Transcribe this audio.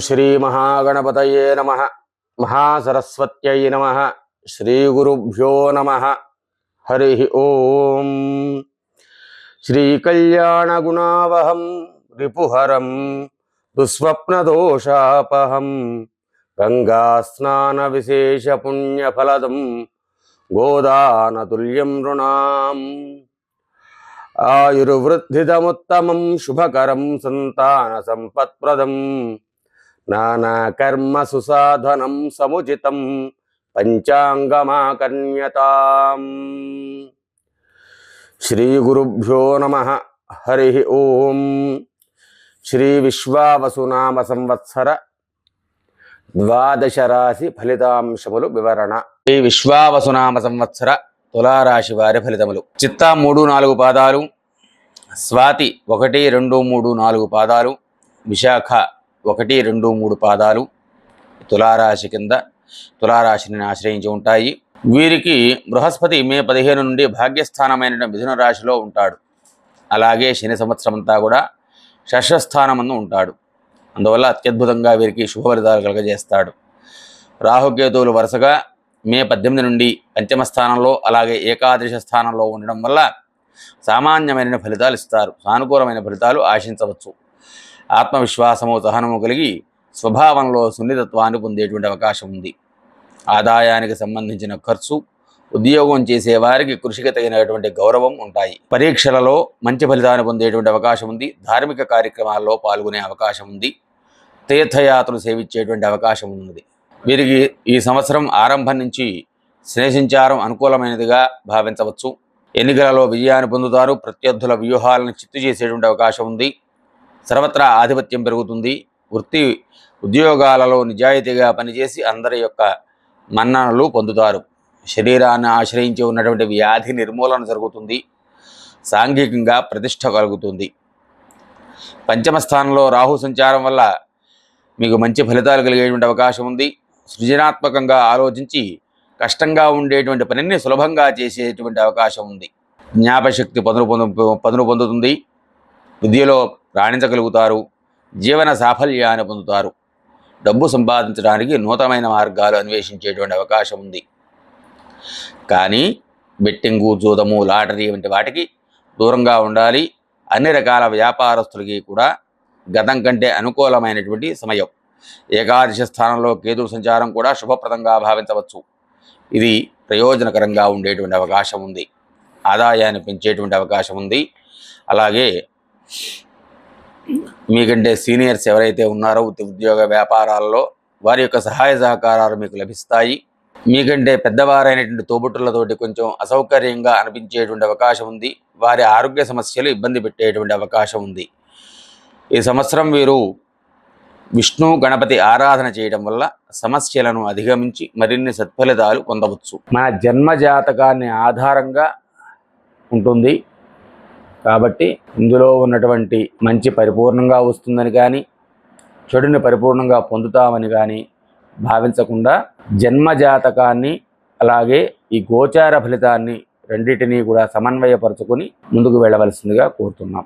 శ్రీమహాగణపతయే నమ మహాసరస్వత్యై నమ శ్రీగురుభ్యో నమ హరి ఓం శ్రీకళ్యాణగుణావహం రిపుహరం దుస్వప్నదోషాపహం గంగాస్నానవిశేషపుణ్యఫలదం గోదానతుల్యం నృణాం ఆయుర్వృద్ధిదముత్తమం శుభకరం సంతానసంపత్ప్రదం నానాకర్మ సుసాధనం సముచితం పంచాంగమాకర్ణ్యతాం శ్రీ గురుభ్యో నమ హరి ఓం. శ్రీ విశ్వావసునామ సంవత్సర ద్వాదశ రాశి ఫలితాంశములు వివరణ. శ్రీ విశ్వావసునామ సంవత్సర తులారాశి వారి ఫలితములు. చిత్తా మూడు నాలుగు పాదాలు స్వాతి ఒకటి రెండు మూడు నాలుగు పాదాలు విశాఖ ఒకటి రెండు మూడు పాదాలు తులారాశి కింద తులారాశిని ఆశ్రయించి ఉంటాయి. వీరికి బృహస్పతి మే పదిహేను నుండి భాగ్యస్థానమైన మిథున రాశిలో ఉంటాడు. అలాగే శని సంవత్సరం అంతా కూడా షష్ఠస్థానమందు ఉంటాడు. అందువల్ల అత్యద్భుతంగా వీరికి శుభ ఫలితాలు కలుగజేస్తాడు. రాహుకేతువులు వరుసగా మే పద్దెనిమిది నుండి పంచమ స్థానంలో అలాగే ఏకాదశ స్థానంలో ఉండడం వల్ల సామాన్యమైన ఫలితాలు ఇస్తారు. సానుకూలమైన ఫలితాలు ఆశించవచ్చు. ఆత్మవిశ్వాసము సహనము కలిగి స్వభావంలో సున్నితత్వాన్ని పొందేటువంటి అవకాశం ఉంది. ఆదాయానికి సంబంధించిన ఖర్చు ఉద్యోగం చేసే వారికి కృషికి తగినటువంటి గౌరవం ఉంటాయి. పరీక్షలలో మంచి ఫలితాన్ని పొందేటువంటి అవకాశం ఉంది. ధార్మిక కార్యక్రమాల్లో పాల్గొనే అవకాశం ఉంది. తీర్థయాత్రలు సేవించేటువంటి అవకాశం ఉన్నది. వీరికి ఈ సంవత్సరం ఆరంభం నుంచి స్నేహించారం అనుకూలమైనదిగా భావించవచ్చు. ఎన్నికలలో విజయాన్ని పొందుతారు. ప్రత్యర్థుల వ్యూహాలను చిత్తు చేసేటువంటి అవకాశం ఉంది. సర్వత్రా ఆధిపత్యం పెరుగుతుంది. వృత్తి ఉద్యోగాలలో నిజాయితీగా పనిచేసి అందరి యొక్క మన్ననలు పొందుతారు. శరీరాన్ని ఆశ్రయించి ఉన్నటువంటి వ్యాధి నిర్మూలన జరుగుతుంది. సాంఘికంగా ప్రతిష్ట కలుగుతుంది. పంచమ స్థానంలో రాహు సంచారం వల్ల మీకు మంచి ఫలితాలు కలిగేటువంటి అవకాశం ఉంది. సృజనాత్మకంగా ఆలోచించి కష్టంగా ఉండేటువంటి పనిని సులభంగా చేసేటువంటి అవకాశం ఉంది. జ్ఞాపశక్తి పదును పొందు పదును పొందుతుంది. విద్యలో రాణించగలుగుతారు. జీవన సాఫల్యాన్ని పొందుతారు. డబ్బు సంపాదించడానికి నూతనమైన మార్గాలు అన్వేషించేటువంటి అవకాశం ఉంది. కానీ బెట్టింగు జూదము లాటరీ వంటి వాటికి దూరంగా ఉండాలి. అన్ని రకాల వ్యాపారస్తులకి కూడా గతం కంటే అనుకూలమైనటువంటి సమయం. ఏకాదశ స్థానంలో కేతు సంచారం కూడా శుభప్రదంగా భావించవచ్చు. ఇది ప్రయోజనకరంగా ఉండేటువంటి అవకాశం ఉంది. ఆదాయాన్ని పెంచేటువంటి అవకాశం ఉంది. అలాగే మీకంటే సీనియర్స్ ఎవరైతే ఉన్నారో ఉద్యోగ వ్యాపారాల్లో వారి యొక్క సహాయ సహకారాలు మీకు లభిస్తాయి. మీకంటే పెద్దవారైనటువంటి తోబుట్టులతోటి కొంచెం అసౌకర్యంగా అనిపించేటువంటి అవకాశం ఉంది. వారి ఆరోగ్య సమస్యలు ఇబ్బంది పెట్టేటువంటి అవకాశం ఉంది. ఈ సంవత్సరం వీరు విష్ణు గణపతి ఆరాధన చేయడం వల్ల సమస్యలను అధిగమించి మరిన్ని సత్ఫలితాలు పొందవచ్చు. మన జన్మ జాతకాన్ని ఆధారంగా ఉంటుంది. కాబట్టి ఇందులో ఉన్నటువంటి మంచి పరిపూర్ణంగా వస్తుందని కానీ చెడుని పరిపూర్ణంగా పొందుతామని కానీ భావించకుండా జన్మ జాతకాన్ని అలాగే ఈ గోచార ఫలితాన్ని రెండింటినీ కూడా సమన్వయపరుచుకుని ముందుకు వెళ్ళవలసిందిగా కోరుతున్నాం.